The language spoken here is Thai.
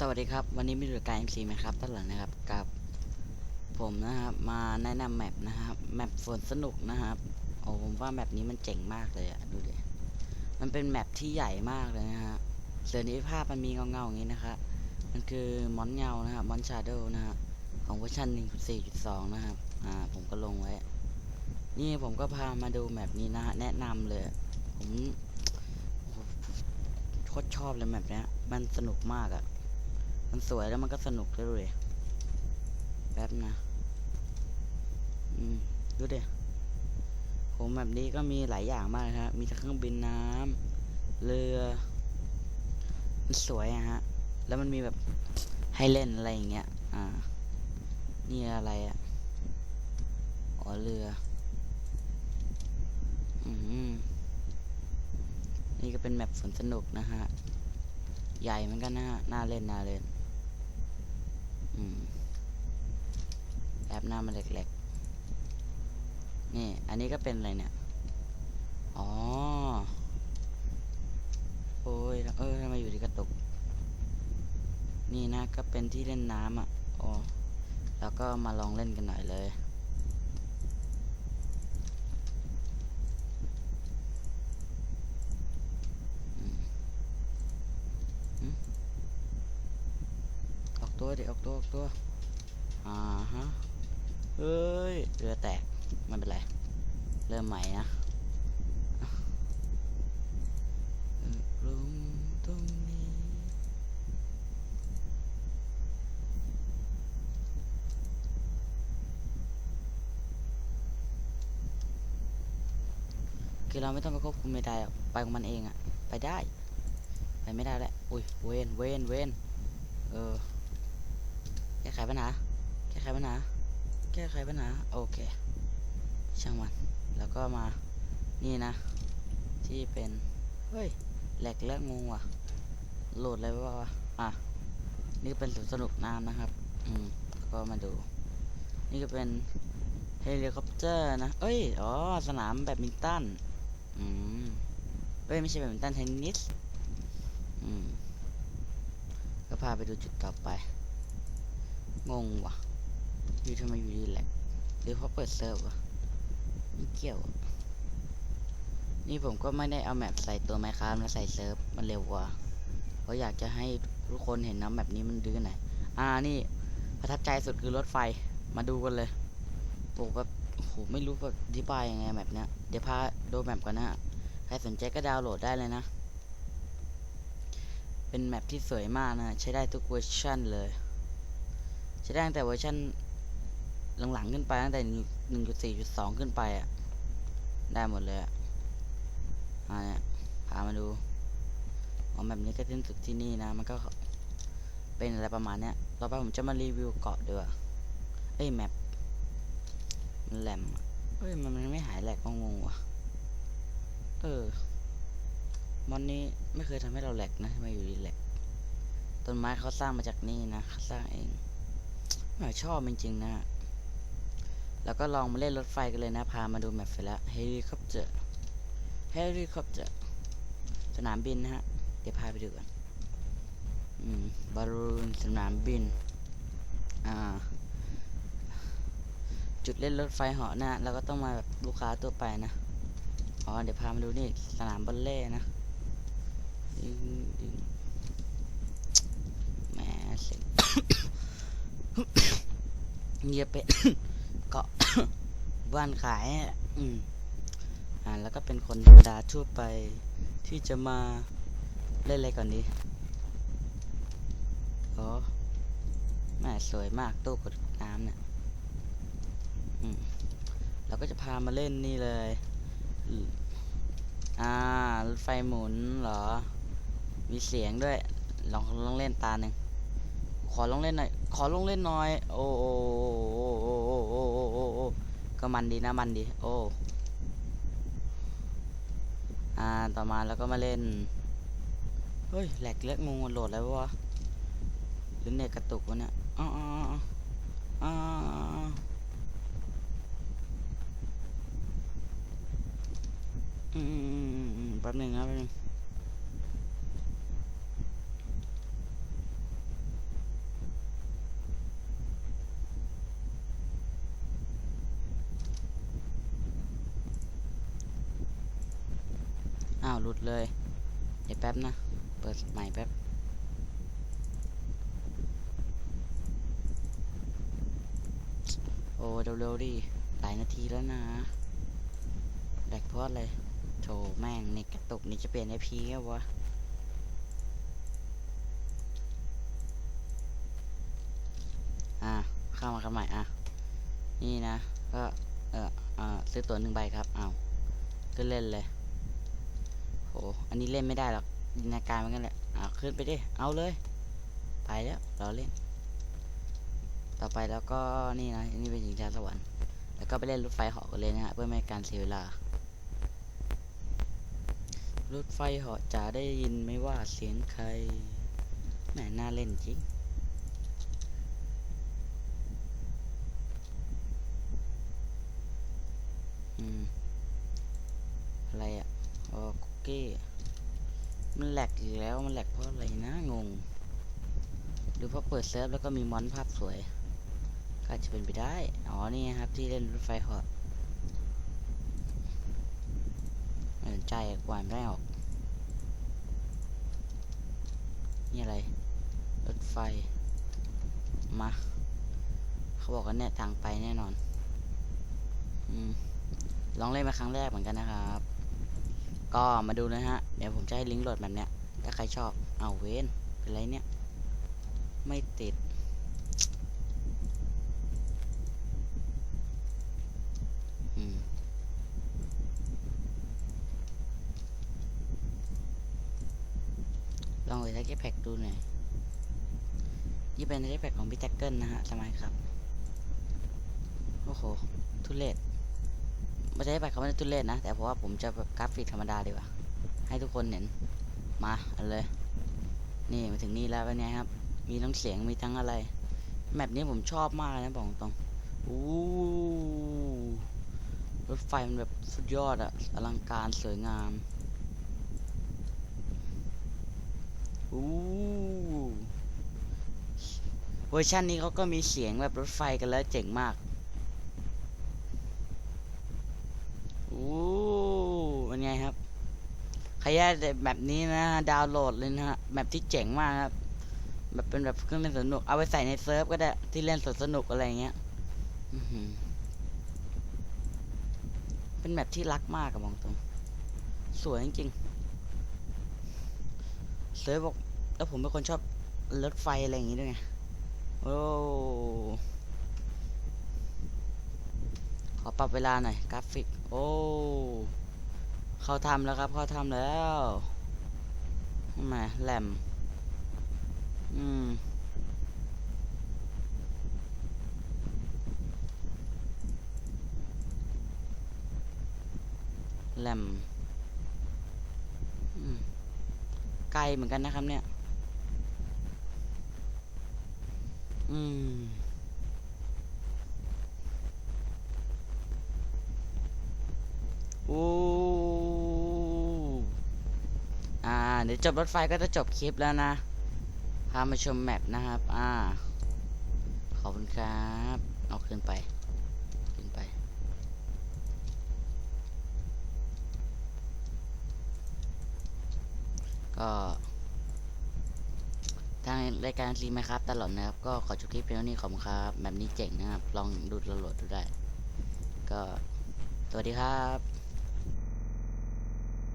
สวัสดีครับ วันนี้มีดูการ MC ไหมครับด้นหลังนะครับกับผมนะครับ มาแนะนำแมปนะครับแมปฝนสนุกนะครับโอ้ผมว่าแมปนี้มันเจ๋งมากเลยอะดูดิมันเป็นแมปที่ใหญ่มากเลยนะฮะเสือนี้ภาพมันมีเงาเงาอย่างนี้นะครับมันคือมอนเงานะครับมอนชาร์โดนะฮะของเวอร์ชัน1.4.2 นะครับอ่าผมก็ลงไว้ นี่ผมก็พามาดูแมปนี้นะฮะแนะนำเลย ผมโอ้โหโคตรชอบเลยแมปเนี้ยมันสนุกมากอะ มันสวยแล้วมันก็สนุกด้วยเลยแป๊บนะ อืม ดูดิผมแบบนี้ก็มีหลายอย่างมากนะครับ มีทั้งเครื่องบินน้ำเรือ มันสวยอะฮะ แล้วมันมีแบบให้เล่นอะไรอย่างเงี้ย อ่า นี่อะไรอะอ๋อเรือ อืม นี่ก็เป็นแมปฝนสนุกนะฮะ ใหญ่เหมือนกันนะฮะ น่าเล่น น่าเล่น แอปหน้ามันเล็กๆ นี่ อันนี้ก็เป็นอะไรเนี่ย อ๋อ โอ้ย เออทำไมอยู่ที่กระตุก นี่นะ ก็เป็นที่เล่นน้ำอะ อ๋อ แล้วก็มาลองเล่นกันหน่อยเลย ออกตัวดิออกตัวออกตัวอ่าฮะเฮ้ยเรือแตกไม่เป็นไร เริ่มใหม่นะลงตรงนี้ คือเราไม่ต้องไปควบคุมไม่ได้หรอกไปของมันเองอะไปได้ ไปไม่ได้แหละอุ้ยเวนเวนเวนเออ แก้ไขปัญหา แก้ไขปัญหา แก้ไขปัญหา โอเค ช่างมัน แล้วก็มา นี่นะ ที่เป็น เฮ้ย แหลกแล้วงงว่ะ โหลดอะไรวะอะ นี่เป็นสวนสนุกน้ำนะครับ อืม ก็มาดู นี่ก็เป็นเฮลิคอปเตอร์นะ เอ้ย อ๋อ สนามแบดมินตัน อืม เอ้ย ไม่ใช่แบดมินตันเทนนิส อืม ก็พาไปดูจุดต่อไป งงว่ะอยู่ทำไมอยู่ดีแหละหรือเพราะเปิดเซิร์ฟวะไม่เกี่ยวอะนี่ผมก็ไม่ได้เอาแมปใส่ตัวไมค้ามาใส่เซิร์ฟมันเร็วกว่าเพราะอยากจะให้ทุกคนเห็นนะแมปนี้มันดื้อหน่อยอ่านี่ประทับใจสุดคือรถไฟมาดูกันเลยโอ้แบบโหไม่รู้แบบอธิบายยังไงแมปเนี้ยเดี๋ยวพาดูแมปก่อนนะใครสนใจก็ดาวน์โหลดได้เลยนะ เป็นแมปที่สวยมากนะ ใช้ได้ทุกเวอร์ชันเลย ช้ได้ตั้งแต่เวอร์ชันหลังๆขึ้นไปตั้งแต่หนึ่งจุดสี่จุดสองขึ้นไปอะ ได้หมดเลยอะอ่าเนี่ยพามาดูอ๋อแบบนี้ก็สิ้นสุดที่นี่นะ มันก็เป็นอะไรประมาณเนี้ย ต่อไปผมจะมารีวิวเกาะด้วยเอ้ยแมปมันแหลมเอ้ยมันไม่หายแหลกก็งงว่ะ เออมอนนี้ไม่เคยทำให้เราแหลกนะทำไมอยู่ดีแหลกต้นไม้เขาสร้างมาจากนี่นะเขาสร้างเอง ชอบจริงๆนะแล้วก็ลองมาเล่นรถไฟกันเลยนะ พามาดูแมปไฟแล้วเฮลิคอปเตอร์เฮลิคอปเตอร์สนามบินนะฮะ เดี๋ยวพาไปดูกันอืมบอลลูนสนามบิน อ่า จุดเล่นรถไฟเหาะนะเราก็ต้องมาแบบลูกค้าตัวไปนะ อ๋อ เดี๋ยวพามาดูนี่ สนามบอลเล่นะแหมเสียง เงียบไปเกาะบ้านขาย อืม อ่า แล้วก็เป็นคนธรรมดาทั่วไปที่จะมาเล่นอะไรก่อนดีอ๋อแม่สวยมากตู้กดน้ำเนี่ย อืม เราก็จะพามาเล่นนี่เลย อ่า ไฟหมุนเหรอ มีเสียงด้วย ลองลองเล่นตาหนึ่ง อลงเล่นหน่อย ขอลงเล่นหน่อยโอ้โอ้โอ้โอ้โอ้โอ้โอ้โอ้โอ้ก็มันดีนะมันดี โอ้อ่าต่อมาแล้วก็มาเล่น เฮ้ยแหลกเล็กงงโหลดแล้ววะหรือเน็ตกระตุกวะเนี่ยอ๋ออ๋ออ๋ออืมแป๊บหนึงนะแป๊บหนึง อ้าวหลุดเลย เดี๋ยวแป๊บนะ เปิดใหม่แป๊บ โอ้เร็วๆดิหลายนาทีแล้วนะ แดกพราะอะไรโถแม่งนี่กระตุกนี่จะเปลี่ยนไอพีแล้ววะอะเข้ามากันใหม่อะ นี่นะ ก็ เอออ่าซื้อตั๋วหนึ่งใบครับ เอาขึ้นเล่นเลย โห อันนี้เล่นไม่ได้หรอกจินตนาการมันกันแหละเอาขึ้นไปดิ เอาเลย ไปแล้วเราเล่น ต่อไปแล้วก็นี่นะนนี้เป็นหญิงชาสวรรค์ แล้วก็ไปเล่นรถไฟเหาะกันเลยนะฮะ เพื่อไม่ให้การเสียเวลา รถไฟเหาะจะได้ยินไหม่ว่าเสียงใคร แหมน่าเล่นจริงอืมอะไรอะอ๋อคุ กี้มันแหลกอีกแล้วมันแหลกเพราะอะไรนะงง หรือเพราะเปิดเซิร์ฟแล้วก็มีมอนภาพสวยก็จะเป็นไปได้ อ๋อ นี่ครับที่เล่นรถไฟเหาะไม่สนใจกวานไม่ออก นี่อะไร รถไฟ มา เขาบอกว่าเนี่ยทางไปแน่นอน อืม ลองเล่นมาครั้งแรกเหมือนกันนะครับ ก็มาดูนะฮะ เดี๋ยวผมจะให้ลิงก์โหลดแบบเนี้ย ถ้าใครชอบ เอาเวนเป็นไรเนี่ย ไม่ติด อืมลองเลยทักแพ็กดูหน่อยนี่เป็นทักแพ็กของพี่แจ็คเกิลนะฮะสมัยครับ โอ้โห ทุเรศ ไม่ใช่แบบเขาไม่ได้ทุเรศนะ แต่เพราะว่าผมจะแบบกราฟิกธรรมดาดีกว่า ให้ทุกคนเห็น มาเอาเลย นี่มาถึงนี่แล้วเป็นไงครับ มีทั้งเสียง มีทั้งอะไร แมปนี้ผมชอบมากนะบอกตรงอู้รถไฟมันแบบสุดยอดอะอลังการสวยงามอู้เวอร์ชันนี้เขาก็มีเสียงแบบรถไฟกันแล้วเจ๋งมาก โอ้เป็นไงครับ ยากได้แบบนี้นะฮะดาวน์โหลดเลยนะฮะแบบที่เจ๋งมากครับแบบเป็นแบบเครื่องเล่นสนุกเอาไปใส่ในเซิร์ฟก็ได้ที่เล่นสนุกสนุกอะไรเงี้ยเป็นแบบที่รักมากกับมองตรง สวยจริงๆเซิร์ฟบอกแล้วผมเป็นคนชอบรถไฟอะไรอย่างงี้ด้วยไงโอ้ขอปรับเวลาหน่อยกราฟิก โอ้ เข้าทำแล้วครับ เข้าทำแล้วทำไมแหลม อืม แหลมอืมไกลเหมือนกันนะครับเนี่ย อืม โอ้ อ่า เดี๋ยวจบรถไฟก็จะจบคลิปแล้วนะ พามาชมแมปนะครับ อ่า ขอบคุณครับ เอาขึ้นไป ขึ้นไป ก็ทางรายการซีไหมครับตลอดนะครับ ก็ขอจบคลิปเพียงเท่านี้ขอบคุณครับ แบบนี้เจ๋งนะครับ ลองดูดโหลดดูได้ ก็ สวัสดีครับ